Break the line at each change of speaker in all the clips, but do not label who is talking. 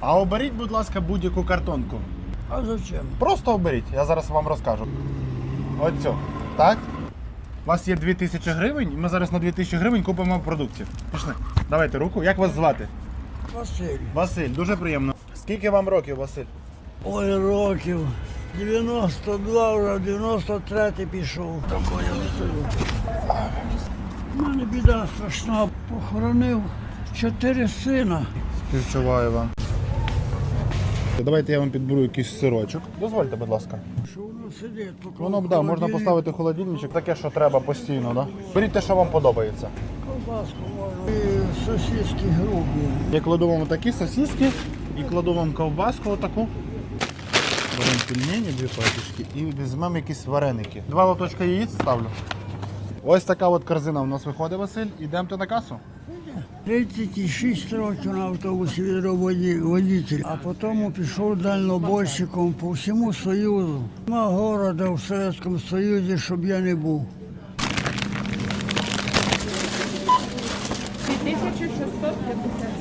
А оберіть, будь ласка, будь-яку картонку.
А зачем?
Просто оберіть, я зараз вам розкажу. Оцю. Так? У вас є 2000 гривень, і ми зараз на 2000 гривень купимо продуктів. Пішли. Давайте руку. Як вас звати?
Василь.
Василь, дуже приємно. Скільки вам років, Василь?
Ой, років. 92 вже, 93 пішов. Такого я. У мене біда страшна. Похоронив чотири сина.
Співчуваю вам. Давайте я вам підберу якийсь сирочок. Дозвольте, будь ласка.
Що воно сидить? поки
Воно да, можна
холодильник,
поставити в холодильничок, таке, що треба постійно, да? Беріть те, що вам подобається.
Ковбаску можна. І сосиски грубі.
Я кладу вам такі сосиски і кладу вам ковбаску отаку. Беремо пельмені, дві пачечки і візьмемо якісь вареники. Два лоточка яєць ставлю. Ось така от корзина у нас виходить, Василь. Ідемте на касу.
36 років на автобусі відробив водитель, а потім пішов дальнобойщиком по всьому Союзу. Нема города в Совєтському Союзі, щоб я не був.
2650.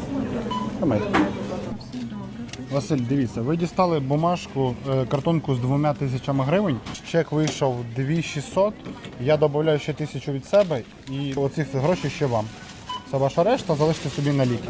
Василь, дивіться, ви дістали бумажку, е, картонку з двома тисячами гривень. Чек вийшов 2600. Я додаю ще тисячу від себе і оцих грошей ще вам. Це ваша решта залиште собі на ліки.